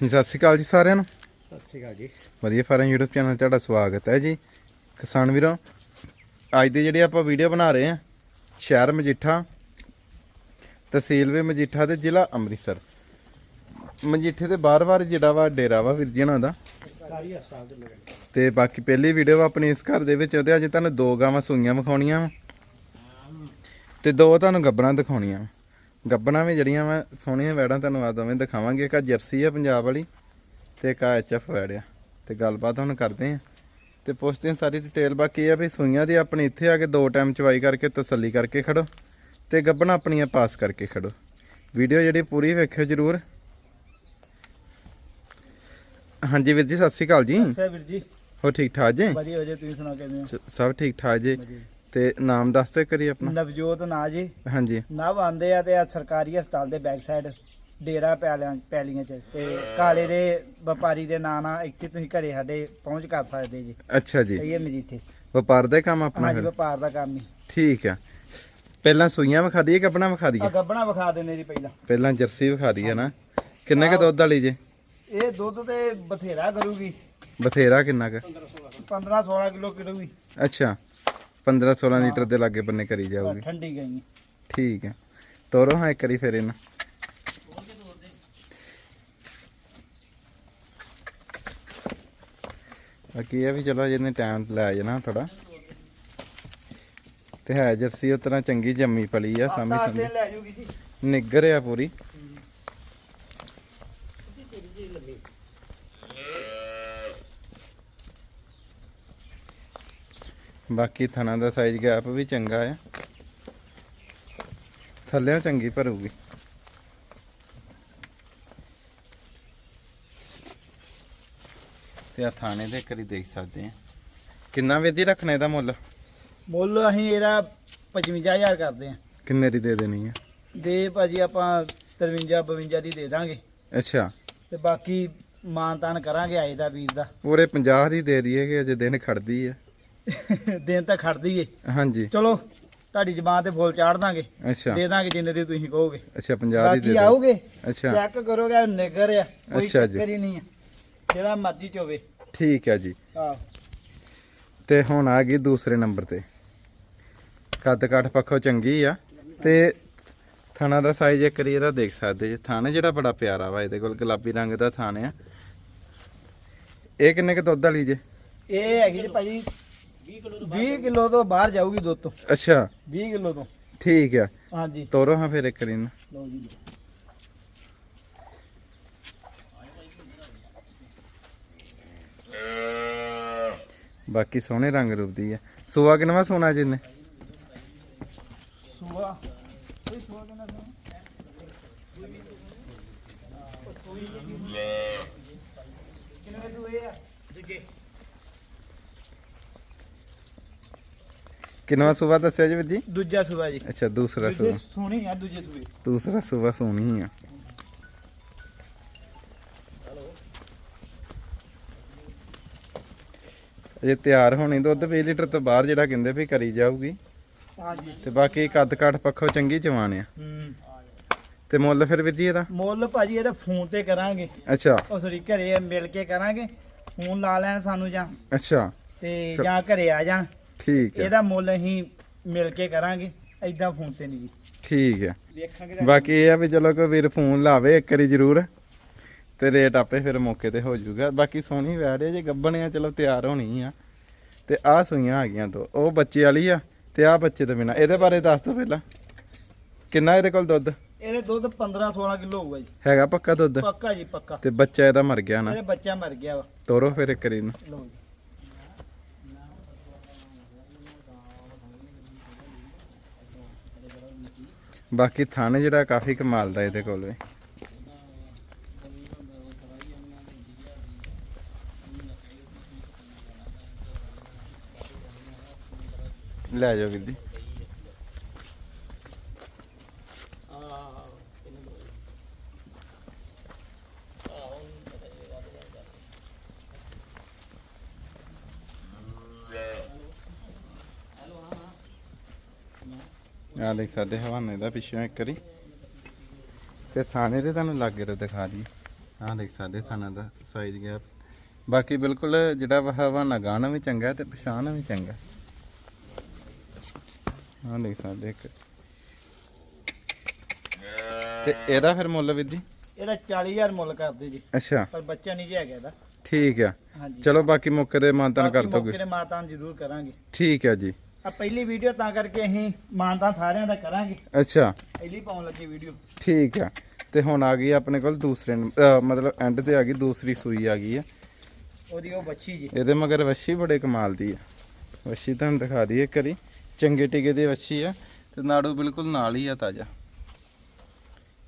ਜੀ ਸਤਿ ਸ਼੍ਰੀ ਅਕਾਲ ਜੀ ਸਾਰਿਆਂ ਨੂੰ। ਸਤਿ ਸ਼੍ਰੀ ਅਕਾਲ ਜੀ। ਵਧੀਆ ਫਾਰਮ YouTube ਚੈਨਲ 'ਤੇ ਤੁਹਾਡਾ ਸਵਾਗਤ ਹੈ ਜੀ। ਕਿਸਾਨ ਵੀਰੋ ਅੱਜ ਦੀ ਜਿਹੜੀ ਆਪਾਂ ਵੀਡੀਓ ਬਣਾ ਰਹੇ ਹਾਂ ਸ਼ਹਿਰ ਮਜੀਠਾ ਤਹਿਸੀਲ ਵੀ ਮਜੀਠਾ ਤੇ ਜ਼ਿਲ੍ਹਾ ਅੰਮ੍ਰਿਤਸਰ। ਮਜੀਠੇ ਦੇ ਬਾਰ-ਬਾਰ ਜਿਹੜਾ ਵਾ ਡੇਰਾ ਵਾ ਵੀਰ ਜੀ ਉਹਨਾਂ ਦਾ। ਤੇ ਬਾਕੀ ਪਹਿਲੀ ਵੀਡੀਓ ਆਪਣੀ ਇਸ ਘਰ ਦੇ ਵਿੱਚ ਉਹਦੇ ਅੱਜ ਤੁਹਾਨੂੰ ਦੋ ਗਾਵਾਂ ਸੂਈਆਂ ਵਿਖਾਉਣੀਆਂ ਵਾ। ਤੇ ਦੋ ਤੁਹਾਨੂੰ ਗੱਬਣਾ ਦਿਖਾਉਣੀਆਂ ਵਾ। ਗੱਬਣਾ ਵੀ ਜਿਹੜੀਆਂ ਵਾ ਸੋਹਣੀਆਂ ਵੈੜਾਂ ਤੁਹਾਨੂੰ ਆ ਦੋਵੇਂ ਦਿਖਾਵਾਂਗੇ। ਇੱਕ ਜਰਸੀ ਆ ਪੰਜਾਬ ਵਾਲੀ ਤੇ ਇੱਕ ਐਚਐਫ ਵੈੜ ਆ। ਤੇ ਗੱਲਬਾਤ ਹੁਣ ਕਰਦੇ ਆ। ਤੇ ਪੁੱਛਦੇ ਆ ਸਾਰੀ ਡਿਟੇਲ ਬਾਕੀ ਇਹ ਆ ਵੀ ਸੂਈਆਂ ਦੀ ਆਪਣੀ ਇੱਥੇ ਆ ਕੇ ਦੋ ਟਾਈਮ ਚਵਾਈ ਕਰਕੇ ਤਸੱਲੀ ਕਰਕੇ ਖੜੋ ਤੇ ਗੱਬਣਾ ਆਪਣੀਆਂ ਪਾਸ ਕਰਕੇ ਖੜੋ। ਵੀਡੀਓ ਜਿਹੜੀ ਪੂਰੀ ਵੇਖਿਓ ਜਰੂਰ। ਹਾਂਜੀ ਵੀਰ ਜੀ ਸਤਿ ਸ਼੍ਰੀ ਅਕਾਲ ਜੀ। ਸਰ ਵੀਰ ਜੀ। ਹੋ ਠੀਕ ਠਾਕ ਜੀ? ਵਧੀਆ ਵਧੀਆ। ਤੁਸੀਂ ਸੁਣਾਓ ਕਿਵੇਂ ਹੋ ਸਭ ਠੀਕ ਠਾਕ ਜੀ। ਤੇ ਨਾਮ ਦੱਸ ਤੇ ਕਰੀ ਆਪਣਾ। ਨਵਜੋਤ ਨਾ ਜੀ। ਹਾਂਜੀ। ਨਵ ਆਂਦੇ ਆ ਤੇ ਆ ਸਰਕਾਰੀ ਹਸਪਤਾਲ ਦੇ ਬੈਕ ਸਾਈਡ ਡੇਰਾ ਪੈਲਿਆਂ ਪੈਲੀਆਂ ਚ। ਤੇ ਕਾਲੇ ਦੇ ਵਪਾਰੀ ਦੇ ਨਾਂ ਨਾਲ ਇੱਥੇ ਤੁਸੀਂ ਘਰੇ ਸਾਡੇ ਪਹੁੰਚ ਕਰ ਸਕਦੇ ਜੀ। ਅੱਛਾ ਜੀ। ਇਹ ਮਜੀਠੇ ਵਪਾਰ ਦਾ ਕੰਮ ਆਪਣਾ ਹਾਂਜੀ ਫਿਰ। ਵਪਾਰ ਦਾ ਕੰਮ ਹੀ। ਠੀਕ ਆ। ਪਹਿਲਾਂ ਸੂਈਆਂ ਵਿਖਾ ਦਈਏ ਕੱਪਣਾ ਵਿਖਾ ਆ ਦਈਏ ਗੱਬਣਾ ਵਿਖਾ ਦਿੰਦੇ ਜੀ ਪਹਿਲਾਂ। ਪਹਿਲਾਂ ਜਰਸੀ ਵਿਖਾ ਦਈਏ ਨਾ। ਕਿੰਨੇ ਕ ਦੁੱਧ ਵਾਲੀ ਜੇ? ਇਹ ਦੁੱਧ ਤੇ ਬਥੇਰਾ ਕਰੂਗੀ। ਬਥੇਰਾ ਕਿੰਨਾ ਕ? 15 16 ਕਿਲੋ ਕਰੂਗੀ। ਅੱਛਾ। 15 16 ਲੀਟਰ ਦੇ ਲਾਗੇ ਬੰਨੇ ਕਰੀ ਜਾਊਗੀ। ਠੰਡੀ ਗਈ। ਠੀਕ ਹੈ। ਤੋਰੋ ਹਾਂ ਇੱਕ ਵਾਰੀ ਫਿਰ ਇਹਨਾਂ। ਬਾਕੀ ਇਹ ਵੀ ਚਲੋ ਜਿਹਨੇ ਟਾਈਮ ਲੈ ਜਾਣਾ ਥੋੜਾ ਤੇ ਹੈ ਜਰਸੀ ਉਹ ਤਰ੍ਹਾਂ ਚੰਗੀ ਜੰਮੀ ਪਲੀ ਆ ਸਾਮੀ ਜੀ। ਨਿੱਗਰ ਆ ਪੂਰੀ। ਬਾਕੀ ਥਣਾ ਦਾ ਸਾਈਜ਼ ਗੈਪ ਵੀ ਚੰਗਾ ਆ। ਥੱਲੇੋਂ ਚੰਗੀ ਭਰੂਗੀ। ਤੇ ਆ ਥਾਣੇ ਦੇ ਕਰੀ ਦੇਖ ਸਕਦੇ ਆ। ਕਿੰਨਾ ਵੇਦੀ ਰੱਖਣਾ ਇਹਦਾ ਮੁੱਲ? ਮੁੱਲ ਅਸੀਂ ਇਹਦਾ 55000 ਕਰਦੇ ਆ। ਕਿੰਨੇ ਦੀ ਦੇ ਦੇਣੀ ਆ? ਦੇ ਭਾਜੀ ਆਪਾਂ 53 52 ਦੀ ਦੇ ਦਾਂਗੇ। ਅੱਛਾ। ਤੇ ਬਾਕੀ ਮਾਨ ਤਾਨ ਕਰਾਂਗੇ ਆਏ ਦਾ ਵੀਰ ਦਾ। ਪੂਰੇ 50 ਦੀ ਦੇ ਦਈਏ ਕਿ ਅਜੇ ਦਿਨ ਖੜਦੀ ਆ। ਦਿਨ ਤਾਂ ਖੜਦੀ ਏ ਹਾਂਜੀ। ਚਲੋ ਤੁਹਾਡੀ ਜ਼ਬਾਨ ਤੇ ਫੁੱਲ ਚਾੜ ਦਾਂਗੇ। ਅੱਛਾ। ਦੇ ਦਾਂਗੇ ਜਿੰਨੇ ਦੀ ਤੁਸੀਂ ਕਹੋਗੇ। ਅੱਛਾ 50 ਦੀ ਬਾਕੀ ਦੇ ਦਿਓ। ਆਓਗੇ ਅੱਛਾ। ਚੈੱਕ ਕਰੋਗੇ ਨਿਗਰ ਆ। ਕੋਈ ਅੱਛਾ ਜੀ। ਚੱਕਰ ਹੀ ਨਹੀਂ ਆ। ਜਿਹੜਾ ਮਰਜ਼ੀ ਚ ਹੋਵੇ ਠੀਕ ਹੈ ਜੀ। ਆਹ। ਤੇ ਹੁਣ ਆ ਗਈ ਦੂਸਰੇ ਨੰਬਰ ਤੇ। ਕੱਦ ਕਾਠ ਪੱਖੋਂ ਚੰਗੀ ਆ। ਤੇ ਥਾਣਾ ਦਾ ਸਾਈਜ਼ ਇੱਕ ਵਾਰੀ ਇਹਦਾ ਦੇਖ ਸਕਦੇ ਜੀ। ਥਾਣਾ ਜਿਹੜਾ ਬੜਾ ਪਿਆਰਾ ਵਾ ਇਹਦੇ ਕੋਲ ਗੁਲਾਬੀ ਰੰਗ ਦਾ ਥਾਣਾ ਆ। ਇਹ ਕਿੰਨੇ ਕ ਦੁੱਧ ਵਾਲੀ ਜੇ? ਇਹ ਹੈਗੀ ਜੀ ਭਾਜੀ 20 ਕਿਲੋ ਤੋਂ ਬਾਹਰ ਜਾਊਗੀ। ਦੁੱਧ ਤੋਂ। ਅੱਛਾ। 20 ਕਿਲੋ ਤੋਂ। ਠੀਕ ਆ। ਹਾਂਜੀ। ਤੋਰੋ ਹਾਂ ਫਿਰ ਇੱਕ ਇਹਨੂੰ ਲਓ ਜੀ। ਬਾਕੀ ਸੋਹਣੇ ਰੰਗ ਰੂਪ ਦੀ ਆ। ਸੂਆ ਕਿਨਵਾ ਸੋਨਾ ਜਿੰਨੇ ਸੁਆ। ਕੋਈ ਸੁਆ ਕਿੰਨਾ ਕਿੰਨੇ ਸੂਏ ਆ? ਦੂਜੇ ਕਿਨਵਾ ਸੂਆ ਦੱਸਿਆ ਜੀ ਵੀਰ ਜੀ? ਦੂਜਾ ਸੂਆ ਜੀ। ਅੱਛਾ ਦੂਸਰਾ ਸੂਆ ਸੋਹਣੀ ਆ ਦੂਜੇ ਸੂਏ ਦੂਸਰਾ ਸੂਆ ਸੋਹਣੀ ਆ। ਇਹ ਤਿਆਰ ਹੋਣੀ ਦੁੱਧ 20 ਲੀਟਰ ਤੋਂ ਬਾਹਰ ਜਿਹੜਾ ਕਹਿੰਦੇ ਵੀ ਕਰੀ ਜਾਊਗੀ। ਹਾਂਜੀ ਤੇ ਬਾਕੀ ਕੱਦ ਕਾਠ ਪੱਖੋਂ ਚੰਗੀ ਜਵਾਨ ਆ। ਹੂੰ। ਤੇ ਮੁੱਲ ਫਿਰ ਵੀਰ ਜੀ ਇਹਦਾ? ਮੁੱਲ ਭਾਜੀ ਇਹਦਾ ਫੋਨ ਤੇ ਕਰਾਂਗੇ। ਅੱਛਾ। ਉਹ ਸੋਰੀ ਘਰੇ ਮਿਲ ਕੇ ਕਰਾਂਗੇ। ਫੋਨ ਲਾ ਲੈਣ ਸਾਨੂੰ ਜਾਂ। ਅੱਛਾ। ਤੇ। ਜਾਂ ਘਰੇ ਆ ਜਾਣ ਠੀਕ ਹੈ। ਇਹਦਾ ਮੁੱਲ ਅਸੀਂ ਮਿਲ ਕੇ ਕਰਾਂਗੇ ਐਦਾਂ ਫੋਨ ਤੇ ਨਹੀਂ ਜੀ। ਠੀਕ ਹੈ। ਵੇਖਾਂਗੇ ਤਾਂ- ਬਾਕੀ ਇਹ ਆ ਵੀ ਚਲੋ ਕੋਈ ਵੀਰ ਫੋਨ ਲਾਵੇ ਇੱਕ ਵਾਰੀ ਜ਼ਰੂਰ ਤੇ ਰੇਟ ਆਪੇ ਫਿਰ ਮੌਕੇ ਤੇ ਹੋ ਜਾਊਗਾ। ਬਾਕੀ ਸੋਹਣੀ ਵੈੜ ਹੈ ਜੇ ਗੱਬਣੇ ਆ ਚਲੋ ਤਿਆਰ ਹੋਣੀ ਆ। ਤੇ ਆਹ ਸੂਈਆਂ ਆ ਗਈਆਂ ਦੋ ਉਹ ਬੱਚੇ ਵਾਲੀ ਆ ਤੇ ਆਹ ਬੱਚੇ ਤੋਂ ਬਿਨਾ। ਇਹਦੇ ਬਾਰੇ ਦੱਸ ਦੋ ਪਹਿਲਾਂ। ਕਿੰਨਾ ਇਹਦੇ ਕੋਲ ਦੁੱਧ? ਇਹਦੇ ਦੁੱਧ 15 16 ਕਿਲੋ ਹੋਊਗਾ ਜੀ। ਹੈਗਾ ਪੱਕਾ ਦੁੱਧ? ਪੱਕਾ ਜੀ ਪੱਕਾ। ਤੇ ਬੱਚਾ ਇਹਦਾ ਮਰ ਗਿਆ ਨਾ? ਇਹਦੇ ਬੱਚਾ ਮਰ ਗਿਆ ਵਾ। ਤੋਰੋ ਫਿਰ ਇੱਕ ਵਾਰੀ ਨੂੰ ਲਓ ਜੀ। ਬਾਕੀ ਥਣ ਜਿਹੜਾ ਕਾਫੀ ਕਮਾਲ ਦਾ ਇਹਦੇ ਕੋਲ ਵੀ। ਲੈ ਜਾਓ ਵੀਰ ਜੀ। ਆ ਦੇਖ ਸਕਦੇ ਹਵਾਨੇ ਦਾ ਪਿੱਛੋਂ ਇੱਕ ਵਾਰੀ। ਤੇ ਥਾਣੇ ਤੇ ਤੁਹਾਨੂੰ ਲਾਗੇ ਤੋਂ ਦਿਖਾ ਦੀ ਆਹ ਦੇਖ ਸਕਦੇ ਥਾਣਾ ਦਾ ਸਾਈਜ਼ ਗੈਪ ਬਾਕੀ ਬਿਲਕੁਲ ਜਿਹੜਾ ਹਵਾਨਾ ਗਾਣਾ ਵੀ ਚੰਗਾ ਤੇ ਪਛਾਣ ਵੀ ਚੰਗਾ। ਆਹ ਦੇਖ ਸਕਦੇ ਇੱਕ। ਤੇ ਇਹਦਾ ਫਿਰ ਮੁੱਲ ਵਿਧੀ ਇਹਦਾ 40000 ਮੁੱਲ ਕਰਦੇ ਜੀ। ਅੱਛਾ। ਪਰ ਬੱਚਾ ਨਹੀਂ ਜੀ ਹੈਗਾ ਇਹਦਾ। ਠੀਕ ਆ। ਚਲੋ ਬਾਕੀ ਮੌਕੇ ਤੇ ਮਾਨਤਨ ਕਰ ਦੋਗੇ। ਮੌਕੇ ਤੇ ਮਾਤਾ ਨੂੰ ਜ਼ਰੂਰ ਕਰਾਂਗੇ। ਠੀਕ ਆ ਜੀ। ਆ ਪਹਿਲੀ ਵੀਡੀਓ ਤਾਂ ਕਰਕੇ ਅਸੀਂ ਮਾਨਤਾ ਸਾਰਿਆਂ ਦਾ ਕਰਾਂਗੇ। ਅੱਛਾ। ਪਹਿਲੀ ਪਾਉਣ ਲੱਗੇ ਵੀਡੀਓ ਠੀਕ ਆ। ਤੇ ਹੁਣ ਆ ਗਈ ਆਪਣੇ ਕੋਲ ਦੂਸਰੇ ਨੰਬ- ਮਤਲਬ ਐਂਡ ਤੇ ਆ ਗਈ ਦੂਸਰੀ ਸੂਈ ਆ ਗਈ ਆ। ਉਹਦੀ ਉਹ ਬੱਚੀ ਜੀ। ਇਹਦੇ ਮਗਰ ਵੱਛੀ ਬੜੇ ਕਮਾਲ ਦੀ ਆ। ਵੱਛੀ ਤੁਹਾਨੂੰ ਦਿਖਾ ਦਈਏ ਕਰੀ ਚੰਗੇ ਟਿਕੇ ਦੀ ਵੱਛੀ ਆ। ਤੇ ਨਾੜੂ ਬਿਲਕੁਲ ਨਾਲ ਹੀ ਆ ਤਾਜਾ।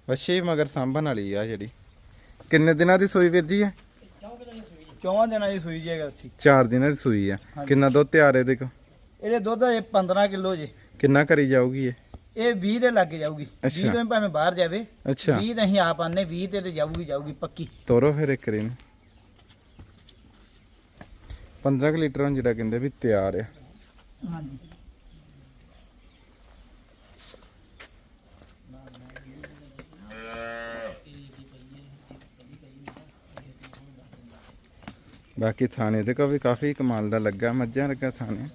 ਵੱਛੀ ਮਗਰ ਸਾਂਭਣ ਵਾਲੀ ਆ ਜਿਹੜੀ। ਕਿੰਨੇ ਦਿਨਾਂ ਦੀ ਸੂਈ ਵੀਰ ਜੀ ਆ ਚੌਵਾਂ ਦਿਨਾਂ ਦੀ ਸੂਈ। ਜੇਗਾ ਸੀ। 4 ਦਿਨਾਂ ਦੀ ਸੂਈ ਆ। ਕਿੰਨਾ ਦੁੱਧ ਤਿਆਰ ਇਹਦੇ ਕੋ ਇਹਦੇ ਦੁੱਧ ਇਹ 15 ਕਿਲੋ ਜੀ। ਕਿੰਨਾ ਕਰੀ ਜਾਊਗੀ ਇਹ? ਇਹ 20 ਦੇ ਲੱਗ ਜਾਊਗੀ। ਅੱਛਾ। 20 ਤੋਂ ਭਾਵੇਂ ਬਾਹਰ ਜਾਵੇ। ਅੱਛਾ। 20 ਤਾਂ ਅਸੀਂ ਆਪ ਆਨੇ 20 ਤੇ ਤੇ ਜਾਊਗੀ ਜਾਊਗੀ ਪੱਕੀ। ਤੋਰੋ ਫਿਰ ਇੱਕ ਰੀ ਨੂੰ 15 ਕੁ ਲੀਟਰ ਹੁਣ ਜਿਹੜਾ ਕਹਿੰਦੇ ਵੀ ਤਿਆਰ ਆ। ਹਾਂਜੀ। ਬਾਕੀ ਥਾਣੇ ਤੇ ਕੋ ਵੀ ਕਾਫੀ ਕਮਾਲ ਦਾ ਲੱਗਾ ਮੱਝਾਂ ਲੱਗਾ ਥਾਣੇ।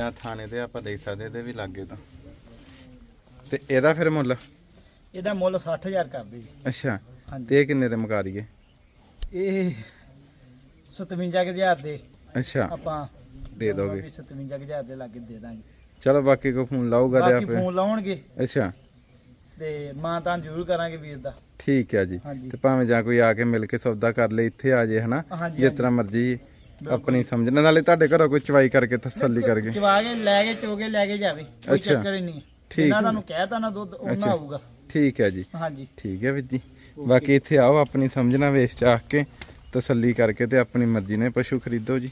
ਯਾ ਥਾਣੇ ਤੇ ਆਪਾਂ ਦੇਖ ਸਕਦੇ ਇਹਦੇ ਵੀ ਲੱਗੇ ਤਾਂ। ਤੇ ਇਹਦਾ ਫਿਰ ਮੁੱਲ? ਇਹਦਾ ਮੁੱਲ 60000 ਕਰਦੇ ਜੀ। ਅੱਛਾ। ਹਾਂਜੀ। ਤੇ ਇਹ ਕਿੰਨੇ ਦੇ ਮੁਕਾ ਦਈਏ? ਇਹ 57000 ਦੇ। ਅੱਛਾ। ਆਪਾਂ ਦੇ ਦੋਗੇ। 57000 ਦੇ ਲਾਗੇ ਦੇ ਦਾਂਗੇ। ਚਲੋ ਬਾਕੀ ਕੋ ਫੋਨ ਲਾਊਗਾ ਤੇ ਬਾਕੀ ਆਪੇ। ਫੋਨ ਲਾਉਣਗੇ। ਅੱਛਾ। ਤੇ ਮਾਂ ਤਾਂ ਜ਼ਰੂਰ ਕਰਾਂਗੇ ਵੀਰ ਦਾ। ਠੀਕ ਹੈ ਜੀ। ਹਾਂਜੀ। ਤੇ ਭਾਵੇਂ ਜਾਂ ਕੋਈ ਆ ਕੇ ਮਿਲ ਕੇ ਸੌਦਾ ਕਰ ਲੇ ਇੱਥੇ ਆ ਜੇ ਹਨਾ? ਹਾਂਜੀ, ਜਿਸ ਤਰ੍ਹਾਂ ਮਰਜ਼ੀ ਆਪਣੀ ਸਮਝਣ ਨਾਲੇ। ਤੁਹਾਡੇ ਘਰੋਂ ਕੋਈ ਚਵਾਈ ਕਰਕੇ ਤਸੱਲੀ ਕਰਕੇ। ਚਵਾ ਕੇ ਲੈ ਕੇ ਚੋਗੇ ਲੈ ਕੇ ਜਾਵੇ ਕੋਈ ਅੱਛਾ। ਚੱਕਰ ਹੀ ਨਹੀਂ ਠੀਕ। ਹੈ। ਤੁਹਾਨੂੰ ਕਹਿਤਾ ਨਾ ਦੁੱਧ ਉਹਨਾਂ ਅੱਛਾ। ਆਊਗਾ। ਠੀਕ ਹੈ ਜੀ। ਹਾਂਜੀ। ਠੀਕ ਹੈ ਵੀਰ ਜੀ। ਬਾਕੀ ਇੱਥੇ ਆਓ ਆਪਣੀ ਸਮਝਣਾ ਵੇਚ ਚਾਹ ਕੇ ਤਸੱਲੀ ਕਰਕੇ ਤੇ ਆਪਣੀ ਮਰਜ਼ੀ ਨਾਲ ਪਸ਼ੂ ਖਰੀਦੋ ਜੀ।